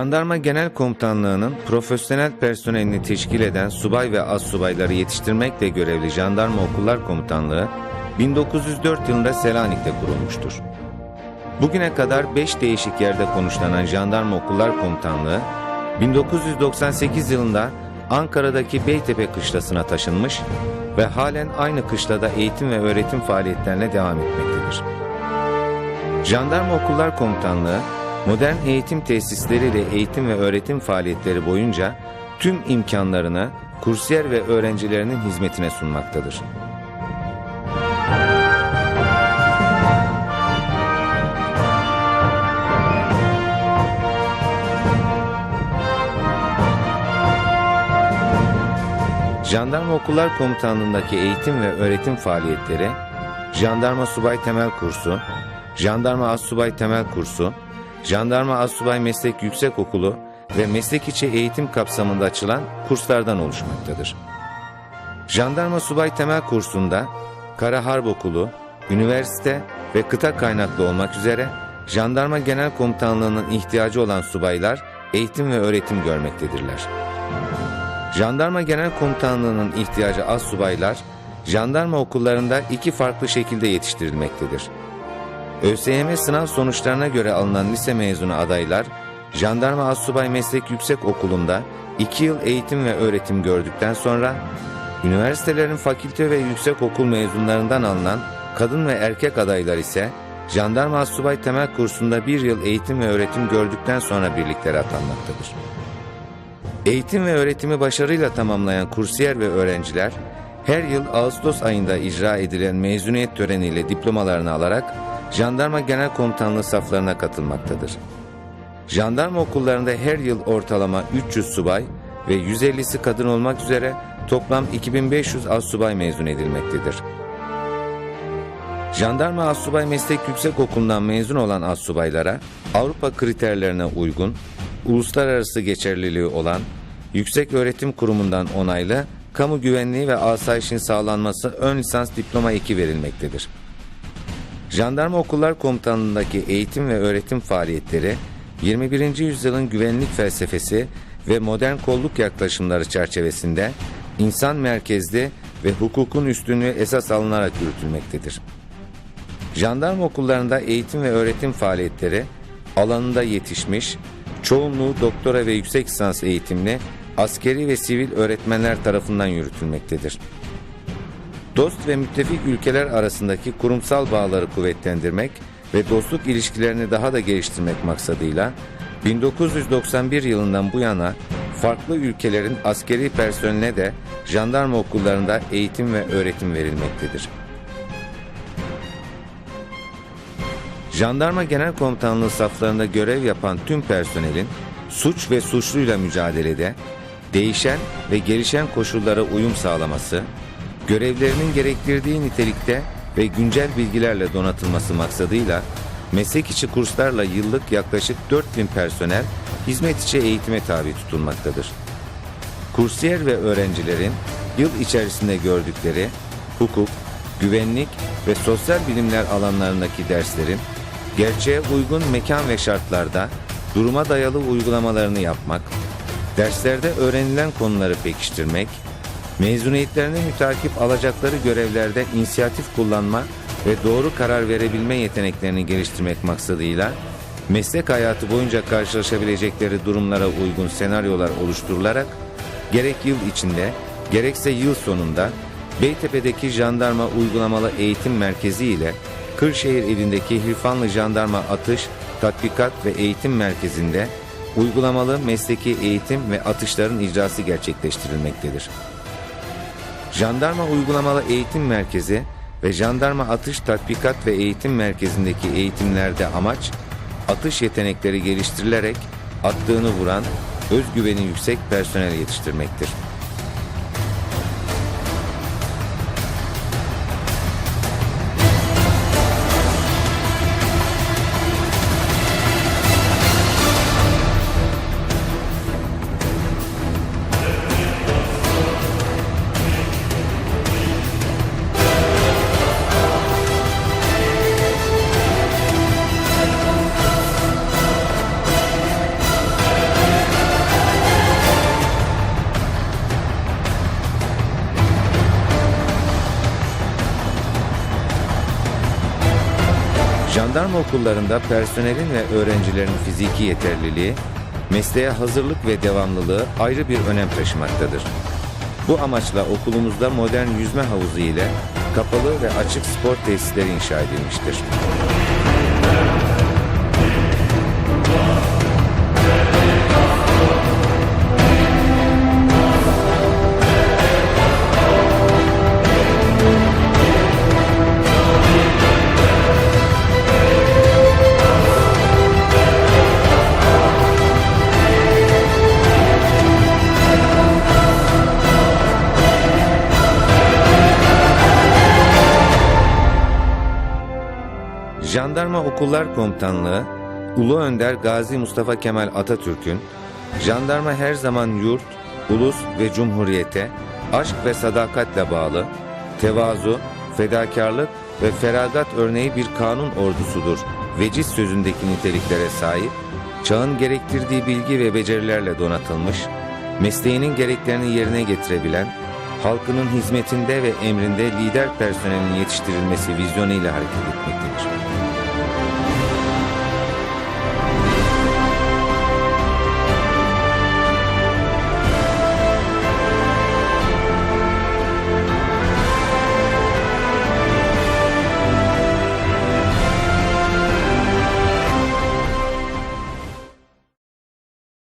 Jandarma Genel Komutanlığı'nın profesyonel personelini teşkil eden subay ve az subayları yetiştirmekle görevli Jandarma Okullar Komutanlığı 1904 yılında Selanik'te kurulmuştur. Bugüne kadar 5 değişik yerde konuşlanan Jandarma Okullar Komutanlığı 1998 yılında Ankara'daki Beytepe kışlasına taşınmış ve halen aynı kışlada eğitim ve öğretim faaliyetlerine devam etmektedir. Jandarma Okullar Komutanlığı, modern eğitim tesisleriyle eğitim ve öğretim faaliyetleri boyunca tüm imkanlarını kursiyer ve öğrencilerinin hizmetine sunmaktadır. Jandarma Okullar Komutanlığı'ndaki eğitim ve öğretim faaliyetleri, Jandarma Subay Temel Kursu, Jandarma Assubay Temel Kursu, Jandarma Assubay Meslek Yüksekokulu ve meslek içi eğitim kapsamında açılan kurslardan oluşmaktadır. Jandarma Subay Temel Kursu'nda Kara Harp Okulu, üniversite ve kıta kaynaklı olmak üzere Jandarma Genel Komutanlığı'nın ihtiyacı olan subaylar eğitim ve öğretim görmektedirler. Jandarma Genel Komutanlığı'nın ihtiyacı az subaylar, jandarma okullarında iki farklı şekilde yetiştirilmektedir. ÖSYM sınav sonuçlarına göre alınan lise mezunu adaylar, Jandarma Assubay Meslek Yüksek Okulu'nda 2 yıl eğitim ve öğretim gördükten sonra, üniversitelerin fakülte ve yüksek okul mezunlarından alınan kadın ve erkek adaylar ise, Jandarma Assubay Temel Kursu'nda 1 yıl eğitim ve öğretim gördükten sonra birliklere atanmaktadır. Eğitim ve öğretimi başarıyla tamamlayan kursiyer ve öğrenciler, her yıl Ağustos ayında icra edilen mezuniyet töreniyle diplomalarını alarak Jandarma Genel Komutanlığı saflarına katılmaktadır. Jandarma okullarında her yıl ortalama 300 subay ve 150'si kadın olmak üzere toplam 2500 assubay mezun edilmektedir. Jandarma Assubay Meslek Yüksekokulu'ndan mezun olan assubaylara Avrupa kriterlerine uygun, uluslararası geçerliliği olan, Yüksek Öğretim Kurumu'ndan onaylı, kamu güvenliği ve asayişin sağlanması ön lisans diploma eki verilmektedir. Jandarma Okullar Komutanlığı'ndaki eğitim ve öğretim faaliyetleri, 21. yüzyılın güvenlik felsefesi ve modern kolluk yaklaşımları çerçevesinde insan merkezli ve hukukun üstünlüğü esas alınarak yürütülmektedir. Jandarma okullarında eğitim ve öğretim faaliyetleri alanında yetişmiş, çoğunluğu doktora ve yüksek lisans eğitimli askeri ve sivil öğretmenler tarafından yürütülmektedir. Dost ve müttefik ülkeler arasındaki kurumsal bağları kuvvetlendirmek ve dostluk ilişkilerini daha da geliştirmek maksadıyla 1991 yılından bu yana farklı ülkelerin askeri personeline de jandarma okullarında eğitim ve öğretim verilmektedir. Jandarma Genel Komutanlığı saflarında görev yapan tüm personelin suç ve suçluyla mücadelede değişen ve gelişen koşullara uyum sağlaması, görevlerinin gerektirdiği nitelikte ve güncel bilgilerle donatılması maksadıyla meslek içi kurslarla yıllık yaklaşık 4000 personel hizmet içi eğitime tabi tutulmaktadır. Kursiyer ve öğrencilerin yıl içerisinde gördükleri hukuk, güvenlik ve sosyal bilimler alanlarındaki derslerin gerçeğe uygun mekan ve şartlarda duruma dayalı uygulamalarını yapmak, derslerde öğrenilen konuları pekiştirmek, mezuniyetlerini mütakip alacakları görevlerde inisiyatif kullanma ve doğru karar verebilme yeteneklerini geliştirmek maksadıyla meslek hayatı boyunca karşılaşabilecekleri durumlara uygun senaryolar oluşturularak gerek yıl içinde gerekse yıl sonunda Beytepe'deki Jandarma Uygulamalı Eğitim Merkezi ile Kırşehir ilindeki Hirfanlı Jandarma Atış, Tatbikat ve Eğitim Merkezi'nde uygulamalı mesleki eğitim ve atışların icrası gerçekleştirilmektedir. Jandarma Uygulamalı Eğitim Merkezi ve Jandarma Atış Tatbikat ve Eğitim Merkezi'ndeki eğitimlerde amaç, atış yetenekleri geliştirilerek attığını vuran, özgüveni yüksek personel yetiştirmektir. Jandarma okullarında personelin ve öğrencilerin fiziki yeterliliği, mesleğe hazırlık ve devamlılığı ayrı bir önem taşımaktadır. Bu amaçla okulumuzda modern yüzme havuzu ile kapalı ve açık spor tesisleri inşa edilmiştir. Jandarma Okullar Komutanlığı, Ulu Önder Gazi Mustafa Kemal Atatürk'ün jandarma her zaman yurt, ulus ve cumhuriyete aşk ve sadakatle bağlı, tevazu, fedakarlık ve feragat örneği bir kanun ordusudur. Veciz sözündeki niteliklere sahip, çağın gerektirdiği bilgi ve becerilerle donatılmış, mesleğinin gereklerini yerine getirebilen, halkının hizmetinde ve emrinde lider personelin yetiştirilmesi vizyonuyla hareket etmektedir.